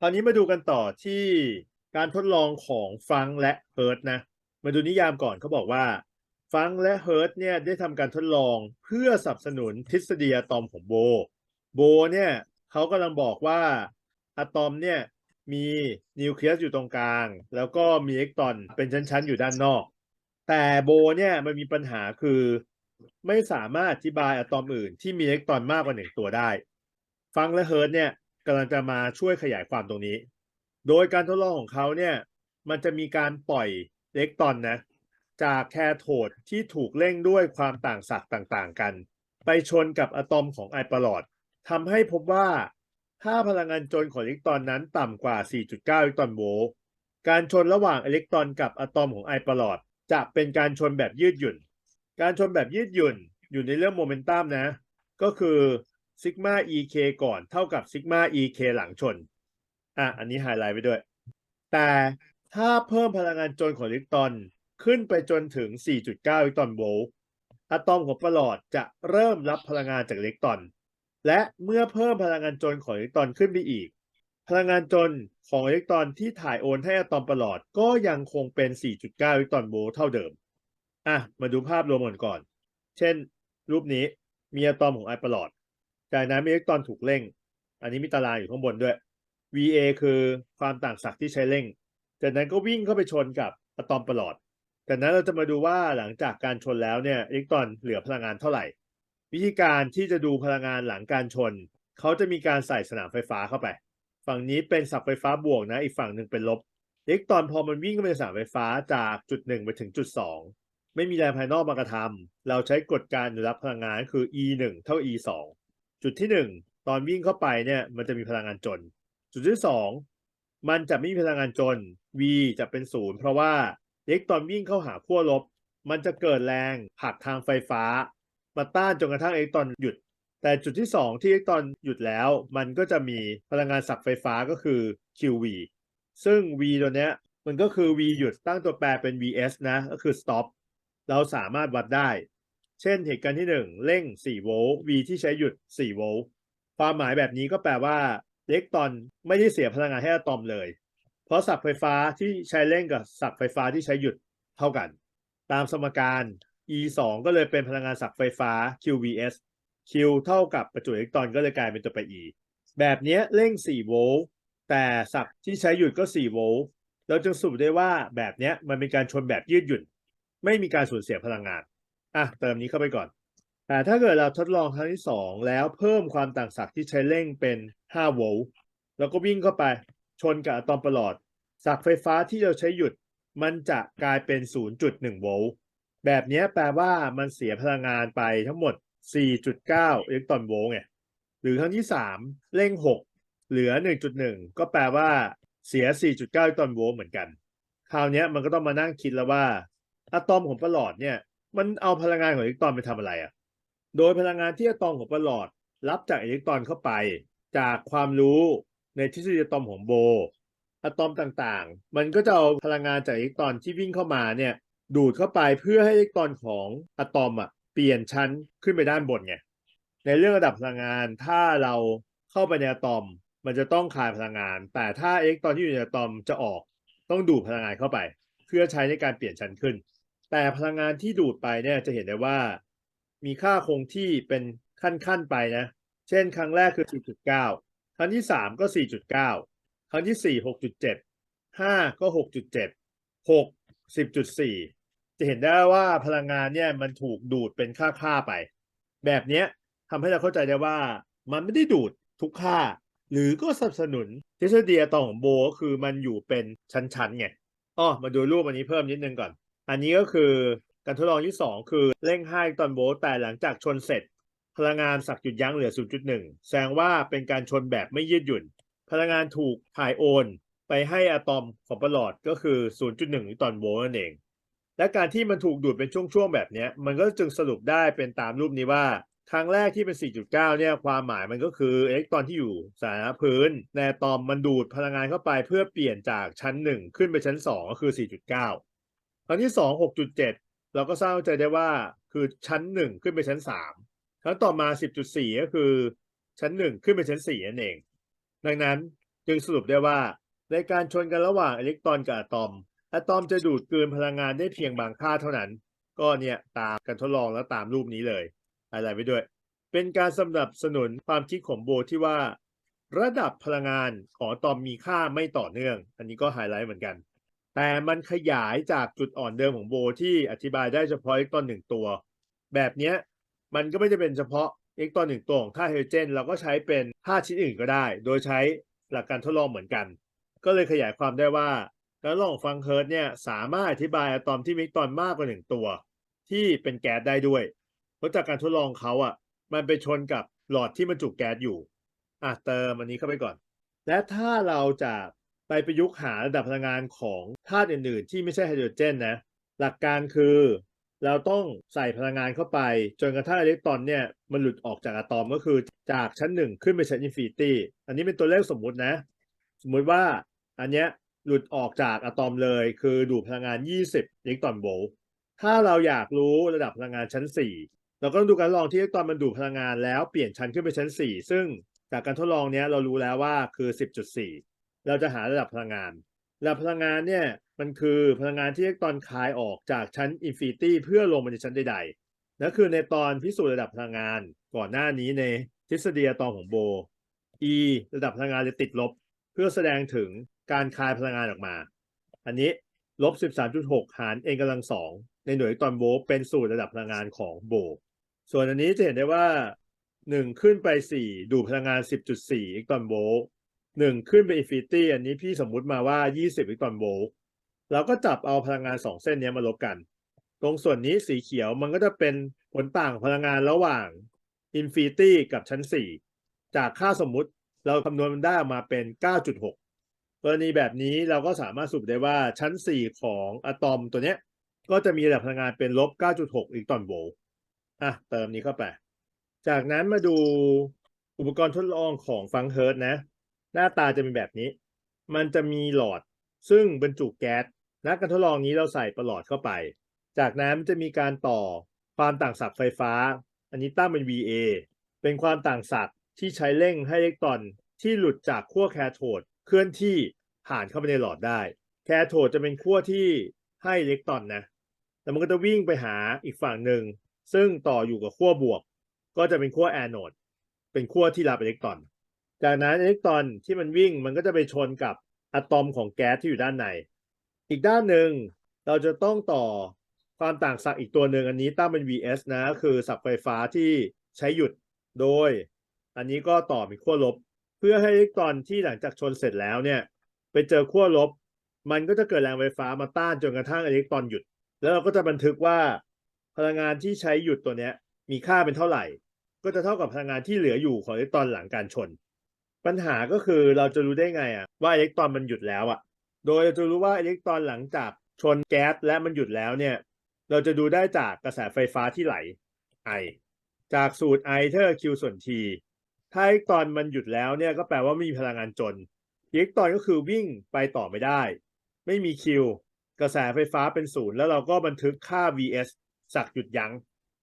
คราวนี้มาดูกันต่อที่การทดลองของฟังและเฮิร์ตนะ มาดูนิยามก่อนเขาบอกว่า ฟังและเฮิร์ตเนี่ยได้ทำการทดลองเพื่อสนับสนุนทฤษฎีอะตอมของโบ โบเนี่ยเขากำลังบอกว่าอะตอมเนี่ยมีนิวเคลียสอยู่ตรงกลาง แล้วก็มีอิเล็กตรอนเป็นชั้น ๆ อยู่ด้านนอก แต่โบเนี่ยมันมีปัญหาคือไม่สามารถอธิบายอะตอมอื่นที่มีอิเล็กตรอนมากกว่าหนึ่งตัวได้ ฟังและเฮิร์ตเนี่ย กำลังจะมาช่วยขยายความตรงนี้ โดยการทดลองของเขาเนี่ย มันจะมีการปล่อยอิเล็กตรอนนะ จากแคโทดที่ถูกเร่งด้วยความต่างศักย์ต่างๆ กัน ไปชนกับอะตอมของไอปลอดทำให้พบว่าถ้าพลังงานจนของอิเล็กตรอนนั้นต่ำกว่า 4.9 อิเล็กตรอนโวลต์การชนระหว่างอิเล็กตรอนกับอะตอมของไอปลอดจะเป็นการชนแบบยืดหยุ่น การชนแบบยืดหยุ่นอยู่ในเรื่องโมเมนตัมนะ ก็คือ ซิกมา ek ก่อนเท่ากับซิกมา ek หลังชน อะ อันนี้ไฮไลท์ไว้ด้วย แต่ถ้าเพิ่มพลังงานจนของอิเล็กตรอนขึ้นไปจนถึง 4.9 อิเล็กตรอนโวลต์อะตอมของประหลอดจะเริ่มรับพลังงานจากอิเล็กตรอน และเมื่อเพิ่มพลังงานจนของอิเล็กตรอนขึ้นไปอีก พลังงานจนของอิเล็กตรอนที่ถ่ายโอนให้อะตอมประหลอดก็ยังคงเป็น 4.9 อิเล็กตรอนโวลต์เท่าเดิม อะ มาดูภาพรวมก่อนก่อน เช่น รูปนี้มีอะตอมของไอประหลอด จากนั้นมีอิเล็กตรอนถูกเร่ง อันนี้มีตารางอยู่ข้างบนด้วย VA คือความต่างศักย์ที่ใช้เร่ง จากนั้นก็วิ่งเข้าไปชนกับอะตอมประหลอด จากนั้นเราจะมาดูว่าหลังจากการชนแล้วเนี่ยอิเล็กตรอนเหลือพลังงานเท่าไหร่ วิธีการที่จะดูพลังงานหลังการชน เขาจะมีการใส่สนามไฟฟ้าเข้าไป ฝั่งนี้เป็นสับไฟฟ้าบวกนะ อีกฝั่งหนึ่งเป็นลบอิเล็กตรอนพอมันวิ่งเข้าไปสนามไฟฟ้าจากจุดหนึ่งไปถึงจุดสองไม่มีแรงภายนอกมากระทำเราใช้กฎการอนุรับพลังงานคือ E 1เท่า E 2 จุดที่1ตอนวิ่งเข้าไปเนี่ยมันจะมีพลังงานจน จุดที่2มันจะไม่มีพลังงานจน V จะเป็นศูนย์เพราะว่าเล็กตอนวิ่งเข้าหาขั้วลบ มันจะเกิดแรงผลักทางไฟฟ้า มาต้านจนกระทั่งเล็กตอนหยุด แต่จุดที่ 2 ที่เล็กตอนหยุดแล้ว มันก็จะมีพลังงานสักไฟฟ้าก็คือ QV ซึ่ง V ตัวเนี้ยมันก็คือ V หยุดตั้งตัวแปรเป็น VS นะก็คือ stop เราสามารถวัดได้ เช่นเหตุการณ์ที่ 1 เร่ง 4 โวลต์ V ที่ใช้หยุด 4 โวลต์ ความหมายแบบนี้ก็แปลว่าอิเล็กตรอนไม่ได้เสียพลังงานให้อะตอมเลย เพราะสักไฟฟ้าที่ใช้เร่งกับสักไฟฟ้าที่ใช้หยุดเท่ากัน ตามสมการ E 2ก็เลยเป็นพลังงานสักไฟฟ้า QVS Q เท่ากับประจุอิเล็กตรอนก็เลยกลายเป็นตัวไป E แบบนี้เร่ง 4 โวลต์ แต่สักที่ใช้หยุดก็ 4 โวลต์ เราจึงสรุปได้ว่าแบบนี้มันเป็นการชนแบบยืดหยุ่น ไม่มีการสูญเสียพลังงาน อะเติมนี้เข้าไปก่อนแต่ถ้าเกิดเราทดลองครั้งที่2แล้วเพิ่มความต่างศักย์ที่ใช้เร่งเป็น5โวลต์แล้วก็วิ่งเข้าไปชนกับอะตอมประหลอดศักย์ไฟฟ้าที่เราใช้หยุดมันจะกลายเป็น 0.1 โวลต์แบบนี้แปลว่ามันเสียพลังงานไปทั้งหมด 4.9 อิเล็กตรอนโวลต์ไงหรือครั้งที่ 3 เร่ง 6 เหลือ 1.1 ก็แปลว่าเสีย 4.9 อิเล็กตรอนโวลต์เหมือนกัน คราวนี้มันก็ต้องมานั่งคิดแล้วว่าอะตอมของประหลอดเนี่ย มันเอาพลังงานของอิเล็กตรอนไปทำอะไรอะ่ะ โดยพลังงานที่อะตอมของประหลอด รับจากอิเล็กตรอนเข้าไป จากความรู้ในทฤษฎีอะตอมของโบอะตอมต่างๆ มันก็จะเอาพลังงานจากอิเล็กตรอนที่วิ่งเข้ามาเนี่ย ดูดเข้าไปเพื่อให้อิเล็กตรอนของอะตอมอะเปลี่ยนชั้นขึ้นไปด้านบนไง ในเรื่องระดับพลังงานถ้าเราเข้าไปในอะตอม มันจะต้องคายพลังงาน แต่ถ้าอิเล็กตรอนที่อยู่ในอะตอมจะออก ต้องดูดพลังงานเข้าไป เพื่อใช้ในการเปลี่ยนชั้นขึ้น แต่พลังงานที่ดูดไปเนี่ยจะเห็นได้ว่า มีค่าคงที่เป็นขั้นๆไปนะ เช่น ครั้งแรกคือ 4.9 ครั้งที่ 3 ก็ 4.9 ครั้งที่ 4 6.7 5 ก็ 6.7 6 10.4 จะเห็นได้ว่าพลังงานเนี่ยมันถูกดูดเป็นค่าๆไป แบบเนี้ยทำให้เราเข้าใจได้ว่ามันไม่ได้ดูดทุกค่า หรือก็สนับสนุนทฤษฎีอะตอมของโบก็คือมันอยู่เป็นชั้นๆไงอ้อมาดูรูปอันนี้เพิ่มนิดนึงก่อน อันนี้ก็คือการทดลองที่ 2 คือเร่งให้ตอนโวลต์แต่หลังจากชนเสร็จ พลังงานสักหยุดยั้งเหลือ 0.1 แสดงว่าเป็นการชนแบบไม่ยืดหยุ่น พลังงานถูกถ่ายโอน ไปให้อะตอมของประหลอดก็คือ 0.1อิตอนโวลต์นั่นเอง และการที่มันถูกดูดเป็นช่วงๆแบบนี้มันก็จึงสรุปได้เป็นตามรูปนี้ว่าครั้งแรกที่เป็น 4.9 เนี่ย ความหมายมันก็คืออิเล็กตรอนที่อยู่สานะพื้นในอะตอมมันดูดพลังงานเข้าไปเพื่อเปลี่ยนจากชั้น 1 ขึ้นไปชั้น 2 ก็คือ 4.9 ครั้งที่2 6.7เจ็ดเราก็ทราบใจได้ว่าคือชั้น1ขึ้นไปชั้น3ครั้งต่อมา10.4ก็คือ ชั้น1ขึ้นไปชั้น4นั่นเอง ดังนั้นจึงสรุปได้ว่า ในการชนกันระหว่างอิเล็กตรอนกับอะตอมอะตอมจะดูดกลืนพลังงานได้เพียงบางค่าเท่านั้น ก็เนี่ยตามการทดลองแล้วตามรูปนี้เลย อะไรไว้ด้วย เป็นการสนับสนุนความคิดของโบที่ว่า ระดับพลังงานของอะตอมมีค่าไม่ต่อเนื่อง อันนี้ก็ไฮไลท์เหมือนกัน แต่มันขยายจากจุดอ่อนเดิมของโบที่อธิบายได้เฉพาะอิเล็กตรอนหนึ่งตัว แบบนี้มันก็ไม่จะเป็นเฉพาะอิเล็กตรอนหนึ่งตัวของธาตุไฮโดรเจน เราก็ใช้เป็นธาตุชิ้นอื่นก็ได้ โดยใช้หลักการทดลองเหมือนกัน ก็เลยขยายความได้ว่าการทดลองฟังเฮิร์ตเนี่ยสามารถอธิบายอะตอมที่มีอิเล็กตรอนมากกว่าหนึ่งตัว ที่เป็นแก๊สได้ด้วย เพราะจากการทดลองเขาอะมันไปชนกับหลอดที่บรรจุแก๊สอยู่อะเติมอันนี้เข้าไปก่อน และถ้าเราจะ ไปประยุกต์หาระดับพลังงานของธาตุอื่นๆ ที่ไม่ใช่ไฮโดรเจนนะ หลักการคือ เราต้องใส่พลังงานเข้าไป จนกระทั่งอิเล็กตรอนเนี่ยมันหลุดออกจากอะตอมก็คือจากชั้นหนึ่งขึ้นไปชั้นอินฟินิตี้อันนี้เป็นตัวเลขสมมุตินะ สมมุติว่าอันเนี้ยหลุดออกจากอะตอมเลย คือดูดพลังงาน 20อิเล็กตรอนโวลต์ถ้าเราอยากรู้ระดับพลังงานชั้น 4 เราก็ต้องดูการลองที่อิเล็กตรอนมันดูดพลังงานแล้วเปลี่ยนชั้นขึ้นไปชั้น 4 ซึ่งจากการทดลองเนี้ยเรารู้แล้วว่าคือ 10.4 เราจะหาระดับพลังงานระดับพลังงานเนี่ยมันคือพลังงานที่อิเล็กตรอนคายออกจากชั้นอินฟินิตี้เพื่อลงมาในชั้นใดๆนั่นคือในตอนพิสูจน์ระดับพลังงานก่อนหน้านี้ในทฤษฎีอะตอมของโบ E ระดับพลังงานจะติดลบ เพื่อแสดงถึงการคายพลังงานออกมา อันนี้ลบ 13.6 หาร n กำลังสองในหน่วยอิเล็กตรอนโวลต์เป็นสูตรระดับพลังงานของโบ ส่วนอันนี้จะเห็นได้ว่า 1 ขึ้นไป 4 ดูดพลังงาน 10.4 อิเล็กตรอนโวลต์ 1ขึ้นไปอินฟินิตี้อันนี้พี่สมมุติมาว่า 20 อิเล็กตรอนโวลต์เราก็จับเอาพลังงาน 2 เส้นนี้มาลบกัน ตรงส่วนนี้สีเขียวมันก็จะเป็นผลต่างพลังงานระหว่างอินฟินิตี้กับชั้น 4 จากค่าสมมุติเราคำนวณมันได้ออกมาเป็น 9.6กรณีแบบนี้เราก็สามารถสรุปได้ว่าชั้น 4 ของอะตอมตัวเนี้ย ก็จะมีระดับพลังงานเป็นลบ 9.6 อิเล็กตรอนโวลต์อะเติมนี้เข้าไป จากนั้นมาดูอุปกรณ์ทดลองของฟังเฮิร์ตนะ หน้าตาจะเป็นแบบนี้ มันจะมีหลอดซึ่งบรรจุแก๊สนักการทดลองนี้เราใส่ประหลอดเข้าไป จากนั้นจะมีการต่อความต่างศักย์ไฟฟ้า อันนี้ตั้งเป็น VA เป็นความต่างศักย์ที่ใช้เร่งให้อิเล็กตรอนที่หลุดจากขั้วแคโทดเคลื่อนที่ผ่านเข้าไปในหลอดได้ แคโทดจะเป็นขั้วที่ให้อิเล็กตรอนนะแล้วมันก็จะวิ่งไปหาอีกฝั่งหนึ่งซึ่งต่ออยู่กับขั้วบวก ก็จะเป็นขั้วแอนโอดเป็นขั้วที่รับอิเล็กตรอน จากนั้นอิเล็กตรอนที่มันวิ่งมันก็จะไปชนกับอะตอมของแก๊สที่อยู่ด้านใน อีกด้านหนึ่งเราจะต้องต่อความต่างศักย์อีกตัวหนึ่งอันนี้ตั้งเป็น vs นะคือศักย์ไฟฟ้าที่ใช้หยุดโดย อันนี้ก็ต่อเป็นขั้วลบ เพื่อให้อิเล็กตรอนที่หลังจากชนเสร็จแล้วเนี่ย ไปเจอขั้วลบ มันก็จะเกิดแรงไฟฟ้ามาต้านจนกระทั่งอิเล็กตรอนหยุด แล้วเราก็จะบันทึกว่าพลังงานที่ใช้หยุดตัวเนี้ยมีค่าเป็นเท่าไหร่ ก็จะเท่ากับพลังงานที่เหลืออยู่ของอิเล็กตรอนหลังการชน ปัญหาก็คือเราจะรู้ได้ไงอะว่าอิเล็กตรอนมันหยุดแล้วอะโดยเราจะรู้ว่าอิเล็กตรอนหลังจากชนแก๊สและมันหยุดแล้วเนี่ย เราจะดูได้จากกระแสไฟฟ้าที่ไหล I จากสูตร I เท่ากับ Q ส่วน T ถ้าอิเล็กตรอนมันหยุดแล้วเนี่ยก็แปลว่าไม่มีพลังงานจนอิเล็กตรอนก็คือวิ่งไปต่อไม่ได้ ไม่มี Q กระแสไฟฟ้าเป็นศูนย์แล้วเราก็บันทึกค่า vs สักหยุดยัง้ง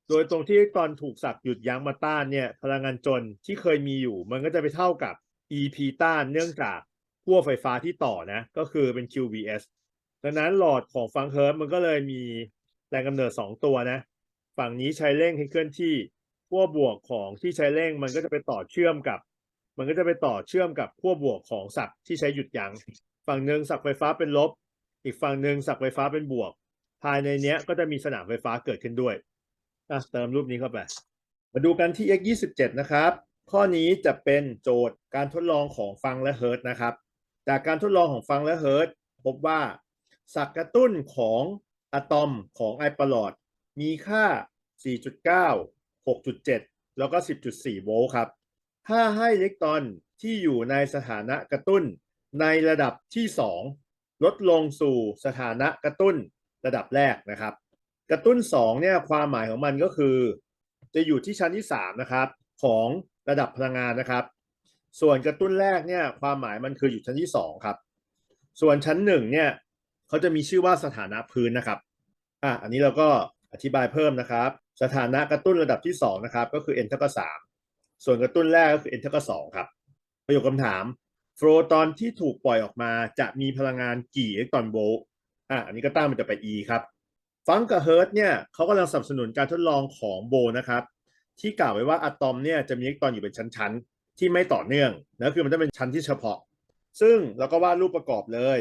โดยตรงที่อิเล็กตรอนถูกสักหยุดยั้งมาต้านเนี่ย พลังงานจนที่เคยมีอยู่ มันก็จะไปเท่ากับ EP ต้านเนื่องจากขั้วไฟฟ้าที่ต่อนะ ก็คือเป็น QVS ดังนั้นหลอดของฟังเฮิร์ตมันก็เลยมีแรงกำเนิด 2 ตัวนะ ฝั่งนี้ใช้เร่งให้เคลื่อนที่ขั้วบวกของที่ใช้เร่งมันก็จะไปต่อเชื่อมกับ มันก็จะไปต่อเชื่อมกับขั้วบวกของศักย์ที่ใช้หยุดยัง้งฝั่งหนึ่งศักย์ไฟฟ้าเป็นลบ อีกฝั่งหนึ่งศักย์ไฟฟ้าเป็นบวก ภายในเนี้ยก็จะมีสนามไฟฟ้าเกิดขึ้นด้วยเติมรูปนี้เข้าไป มาดูกันที่ x 27นะครับ ข้อนี้จะเป็นโจทย์การทดลองของฟังและเฮิร์ตนะครับ จากการทดลองของฟังและเฮิร์ตพบว่าสักกระตุ้นของอะตอมของไอประหลอดมีค่า 4.9 6.7 แล้วก็ 10.4 โวลต์ครับ ถ้าให้อิเล็กตรอนที่อยู่ในสถานะกระตุ้นในระดับที่ 2 ลดลงสู่สถานะกระตุ้นระดับแรกนะครับ กระตุ้น 2 เนี่ยความหมายของมันก็คือ จะอยู่ที่ชั้นที่ 3 นะครับ ของระดับพลังงานนะครับ ส่วนกระตุ้นแรกเนี่ยความหมายมันคืออยู่ชั้นที่ 2 ครับ ส่วนชั้น1เนี่ยเขาจะมีชื่อว่าสถานะพื้นนะครับอะอันนี้เราก็อธิบายเพิ่มนะครับ สถานะกระตุ้นระดับที่ 2 นะครับ ก็คือ n เท่ากับ3ส่วนกระตุ้นแรกก็คือ n เท่ากับ2ครับประโยคคำถามโฟตอนที่ถูกปล่อยออกมาจะมีพลังงานกี่อิเล็กตรอนโวลต์อะอันนี้ก็ตั้งมันจะไป E ครับฟังกับเฮิร์ตเนี่ยเขากำลังสนับสนุนการทดลองของโบนะครับ ที่กล่าวไว้ว่าอะตอมเนี่ยจะมีอิเล็กตรอนอยู่เป็นชั้นๆ ที่ไม่ต่อเนื่องนะคือมันจะเป็นชั้นที่เฉพาะ ซึ่งเราก็วาดรูปประกอบเลย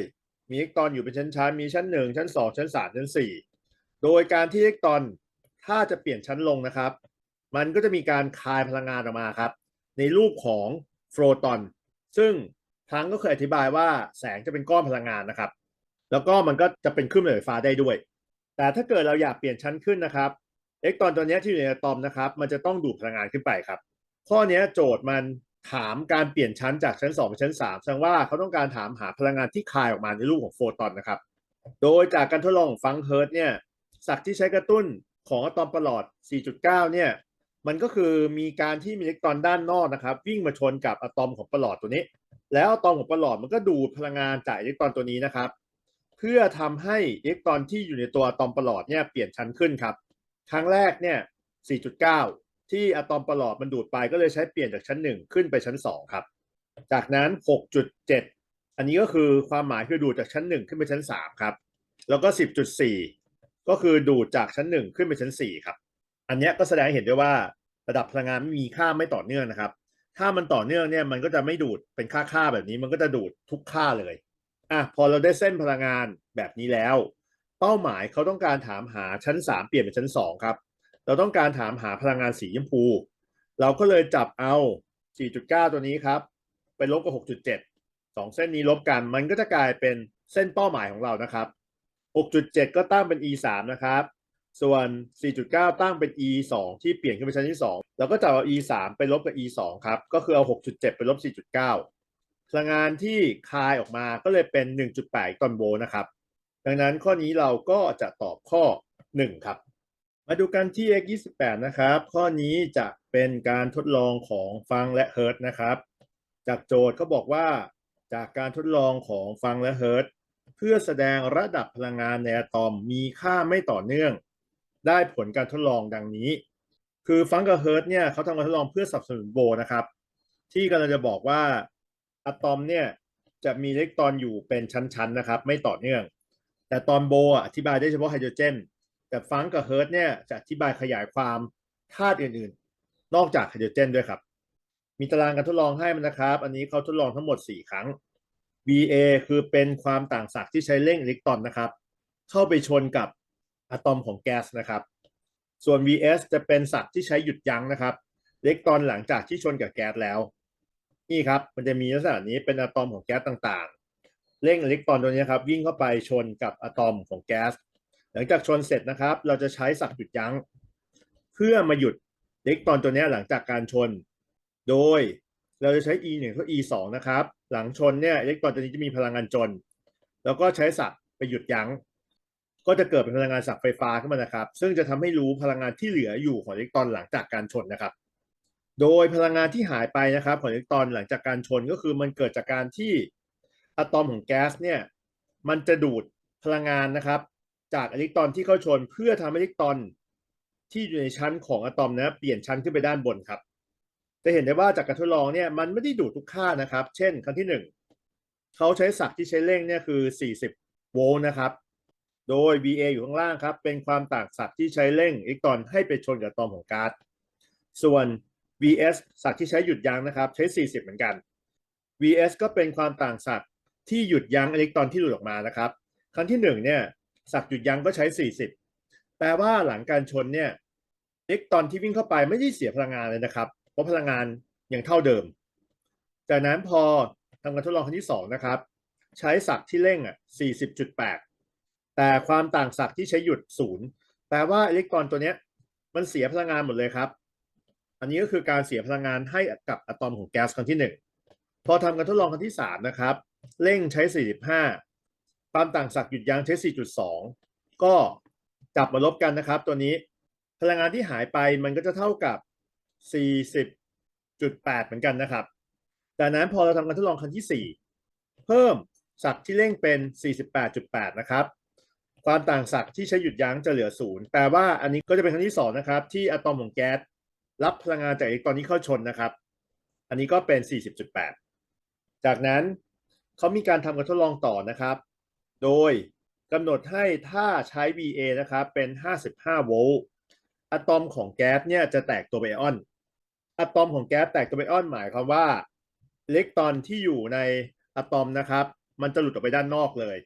มีอิเล็กตรอนอยู่เป็นชั้นๆ มีชั้น1ชั้น2ชั้น3ชั้น4โดยการที่อิเล็กตรอนถ้าจะเปลี่ยนชั้นลงนะครับ มันก็จะมีการคายพลังงานออกมาครับ ในรูปของโฟตอน ซึ่งทั้งก็เคยอธิบายว่าแสงจะเป็นก้อนพลังงานนะครับ แล้วก็มันก็จะเป็นคลื่นเหล็กไฟฟ้าได้ด้วย แต่ถ้าเกิดเราอยากเปลี่ยนชั้นขึ้นนะครับ เล็กตรอนตัวนี้ที่อยู่ในอะตอมนะครับ มันจะต้องดูดพลังงานขึ้นไปครับ ข้อนี้โจทย์มันถามการเปลี่ยนชั้นจากชั้น2ไปชั้น3แสดงว่าเขาต้องการถามหาพลังงานที่คายออกมาในรูปของโฟตอนนะครับ โดยจากการทดลองฟังเฮิร์ตเนี่ยศักที่ใช้กระตุ้นของอะตอมประหลอด 4.9 เนี่ย มันก็คือมีการที่มีอิเล็กตรอนด้านนอกนะครับ วิ่งมาชนกับอะตอมของประหลอดตัวนี้ แล้วอะตอมของประหลอดมันก็ดูดพลังงานจากอิเล็กตรอนตัวนี้นะครับ เพื่อทำให้อิเล็กตรอนที่อยู่ในตัวอะตอมประหลอดเนี่ยเปลี่ยนชั้นขึ้นครับ ครั้งแรกเนี่ย 4.9 ที่อะตอมประหลอดมันดูดไปก็เลยใช้เปลี่ยนจากชั้น 1 ขึ้นไปชั้น 2 ครับ จากนั้น 6.7 อันนี้ก็คือความหมายคือดูดจากชั้น 1 ขึ้นไปชั้น 3 ครับ แล้วก็ 10.4 ก็คือดูดจากชั้น 1 ขึ้นไปชั้น 4 ครับ อันนี้ก็แสดงให้เห็นด้วยว่าระดับพลังงานไม่มีค่าไม่ต่อเนื่องนะครับ ถ้ามันต่อเนื่องเนี่ยมันก็จะไม่ดูดเป็นค่าค่าๆแบบนี้ มันก็จะดูดทุกค่าเลยอะพอเราได้เส้นพลังงานแบบนี้แล้ว เป้าหมายเขาต้องการถามหาชั้น 3 เปลี่ยนเป็นชั้น 2 ครับ เราต้องการถามหาพลังงานสีชมพู เราก็เลยจับเอา 4.9 ตัวนี้ครับ ไปลบกับ 6.7สองเส้นนี้ลบกัน มันก็จะกลายเป็นเส้นเป้าหมายของเรานะครับ 6.7 ก็ตั้งเป็น e 3นะครับ ส่วน 4.9 ตั้งเป็น e 2ที่เปลี่ยนขึ้นไปชั้นที่2แล้วก็จับเอา e 3ไปลบกับ e 2ครับ ก็คือเอา 6.7 ไปลบ 4.9 พลังงานที่คายออกมาก็เลยเป็น 1.8กตอนโวลต์นะครับ ดังนั้นข้อนี้เราก็จะตอบข้อ 1 ครับ มาดูกันที่ x 28นะครับ ข้อนี้จะเป็นการทดลองของฟังและเฮิร์ตนะครับ จากโจทย์เขาบอกว่าจากการทดลองของฟังและเฮิร์ตเพื่อแสดงระดับพลังงานในอะตอมมีค่าไม่ต่อเนื่อง ได้ผลการทดลองดังนี้ คือฟังกับเฮิร์ตเนี่ยเขาทำการทดลองเพื่อสนับสนุนโบนะครับ ที่กำลังจะบอกว่าอะตอมเนี่ยจะมีอิเล็กตรอนอยู่เป็นชั้นๆนะครับ ไม่ต่อเนื่อง แต่ตอนโบอะอธิบายได้เฉพาะไฮโดรเจน แต่ฟังกับเฮิร์ตเนี่ยจะอธิบายขยายความธาตุอื่นๆ นอกจากไฮโดรเจนด้วยครับ มีตารางการทดลองให้มันนะครับ อันนี้เขาทดลองทั้งหมด 4 ครั้ง VA คือเป็นความต่างศักย์ที่ใช้เร่งอิเล็กตรอนนะครับ เข้าไปชนกับอะตอมของแก๊สนะครับ ส่วน VS จะเป็นศักย์ที่ใช้หยุดยั้งนะครับอิเล็กตรอนหลังจากที่ชนกับแก๊สแล้ว นี่ครับ มันจะมีลักษณะนี้เป็นอะตอมของแก๊สต่างๆ เร่งอิเล็กตรอนตัวนี้ครับวิ่งเข้าไปชนกับอะตอมของแก๊สหลังจากชนเสร็จนะครับ เราจะใช้ศักหยุดยั้ง เพื่อมาหยุดอิเล็กตรอนตัวนี้หลังจากการชน โดยเราจะใช้ e 1เท่า e 2นะครับ หลังชนเนี่ยอิเล็กตรอนตัวนี้จะมีพลังงานจน แล้วก็ใช้ศักไปหยุดยั้ง ก็จะเกิดเป็นพลังงานศักไฟฟ้าขึ้นมานะครับ ซึ่งจะทำให้รู้พลังงานที่เหลืออยู่ของอิเล็กตรอนหลังจากการชนนะครับ โดยพลังงานที่หายไปนะครับของอิเล็กตรอนหลังจากการชนก็คือมันเกิดจากการที่ อะตอมของแก๊สเนี่ยมันจะดูดพลังงานนะครับ จากอิเล็กตรอนที่เข้าชนเพื่อทำให้อิเล็กตรอนที่อยู่ในชั้นของอะตอมนะเปลี่ยนชั้นขึ้นไปด้านบนครับ จะเห็นได้ว่าจากการทดลองเนี่ยมันไม่ได้ดูดทุกค่านะครับ เช่นครั้งที่หนึ่งเขาใช้ศักย์ที่ใช้เร่งเนี่ยคือ 40 โวลต์นะครับ โดย VA อยู่ข้างล่างครับ เป็นความต่างศักย์ที่ใช้เร่งอิเล็กตรอนให้ไปชนกับอะตอมของก๊าซส่วน VS ศักย์ที่ใช้หยุดยั้งนะครับ ใช้ 40 เหมือนกัน VS ก็เป็นความต่างศักย์ ที่หยุดยั้งอิเล็กตรอนที่หลุดออกมานะครับ ครั้งที่หนึ่งเนี่ยศักหยุดยั้งก็ใช้ 40 แปลว่าหลังการชนเนี่ยอิเล็กตรอนที่วิ่งเข้าไปไม่ได้เสียพลังงานเลยนะครับ เพราะพลังงานยังเท่าเดิม จากนั้นพอทำการทดลองครั้งที่2นะครับ ใช้ศักที่เร่งอะ40.8 แต่ความต่างศักที่ใช้หยุด0แปลว่าอิเล็กตรอนตัวเนี้ยมันเสียพลังงานหมดเลยครับ อันนี้ก็คือการเสียพลังงานให้กับอะตอมของแก๊สครั้งที่ 1 พอทำการทดลองครั้งที่3นะครับ เร่งใช้ 45ความต่างศักย์หยุดยั้งใช้ 4.2 ก็จับมาลบกันนะครับ ตัวนี้ พลังงานที่หายไปมันก็จะเท่ากับ 40.8 เหมือนกันนะครับจากนั้นพอเราทำการทดลองครั้งที่ 4 เพิ่มศักย์ที่เร่งเป็น 48.8 นะครับ ความต่างศักย์ที่ใช้หยุดยั้งจะเหลือ 0 แปลว่าอันนี้ก็จะเป็นครั้งที่ 2 นะครับ ที่อะตอมของแก๊สรับพลังงานจากอิเล็กตรอนที่เข้าชนนะครับ อันนี้ก็เป็น 40.8 จากนั้น เขามีการทำการทดลองต่อนะครับ โดยกำหนดให้ถ้าใช้ VA นะครับเป็น 55 โวลต์อะตอมของแก๊สเนี่ยจะแตกตัวเป็นไอออนอะตอมของแก๊สแตกตัวเป็นไอออนหมายความว่าอิเล็กตรอนที่อยู่ในอะตอมนะครับ มันจะหลุดออกไปด้านนอกเลย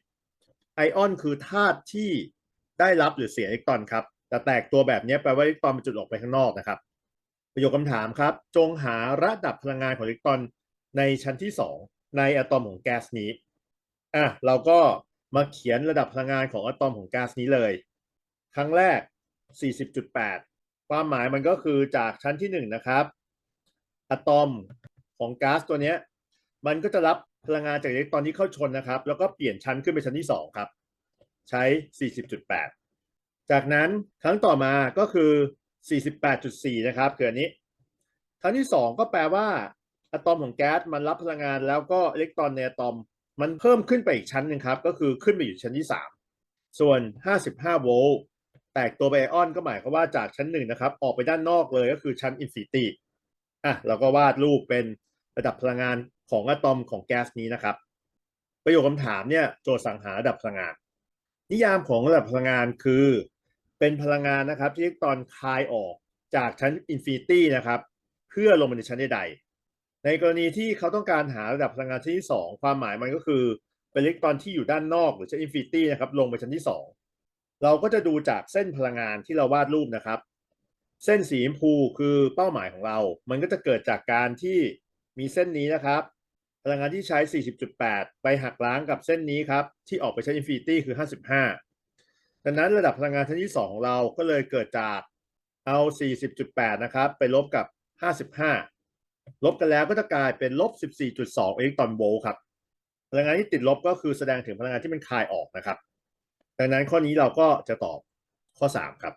ไอออนคือธาตุที่ได้รับหรือเสียอิเล็กตรอนครับแต่แตกตัวแบบนี้แปลว่าอิเล็กตรอนมันจุดออกไปข้างนอกนะครับ ประโยคคำถามครับ จงหาระดับพลังงานของอิเล็กตรอนในชั้นที่2 ในอะตอมของแก๊สนี้อะเราก็มาเขียนระดับพลังงานของอะตอมของแก๊าซนี้เลย ครั้งแรก 40.8 ความหมายมันก็คือจากชั้นที่ 1 นะครับ อะตอมของก๊าซตัวเนี้ยมันก็จะรับพลังงานจากอิเล็กตรอนที่เข้าชนนะครับ แล้วก็เปลี่ยนชั้นขึ้นไปชั้นที่ 2 ครับ ใช้ 40.8 จากนั้นครั้งต่อมาก็คือ 48.4 นะครับคืออันนี้ครั้งที่ 2 ก็แปลว่า อะตอมของแก๊สมันรับพลังงานแล้วก็อิเล็กตรอนในอะตอม มันเพิ่มขึ้นไปอีกชั้นหนึ่งครับ ก็คือขึ้นไปอยู่ชั้นที่ 3 ส่วน 55 โวลต์แตกตัวไบไอออนก็หมายความว่าจากชั้นหนึ่งนะครับ ออกไปด้านนอกเลยก็คือชั้นอินฟินิตี้อะเราก็วาดรูปเป็นระดับพลังงานของอะตอมของแก๊สนี้นะครับ ประโยคคำถามเนี่ยโจทย์สังหาระดับพลังงาน นิยามของระดับพลังงานคือ เป็นพลังงานนะครับที่อิเล็กตรอนคายออกจากชั้นอินฟินิตี้นะครับ เพื่อลงมาในชั้นใดๆ ในกรณีที่เขาต้องการหาระดับพลังงานชั้นที่ 2 ความหมายมันก็คือเป็นอิเล็กตรอนที่อยู่ด้านนอกหรือชั้นอินฟินิตี้นะครับลงไปชั้นที่ 2 เราก็จะดูจากเส้นพลังงานที่เราวาดรูปนะครับ เส้นสีชมพูคือเป้าหมายของเรา มันก็จะเกิดจากการที่มีเส้นนี้นะครับ พลังงานที่ใช้ 40.8 ไปหักล้างกับเส้นนี้ครับ ที่ออกไปใช้นอินฟินิตี้คือ 55ดังนั้นระดับพลังงานชั้นที่ 2 ของเราก็เลยเกิดจากเอา 40.8 นะครับ ไปลบกับ 55 ลบกันแล้วก็จะกลายเป็นลบ 14.2 อิเล็กตรอนโวลต์ครับ พลังงานที่ติดลบก็คือแสดงถึงพลังงานที่มันคายออกนะครับ ดังนั้นข้อนี้เราก็จะตอบข้อ 3 ครับ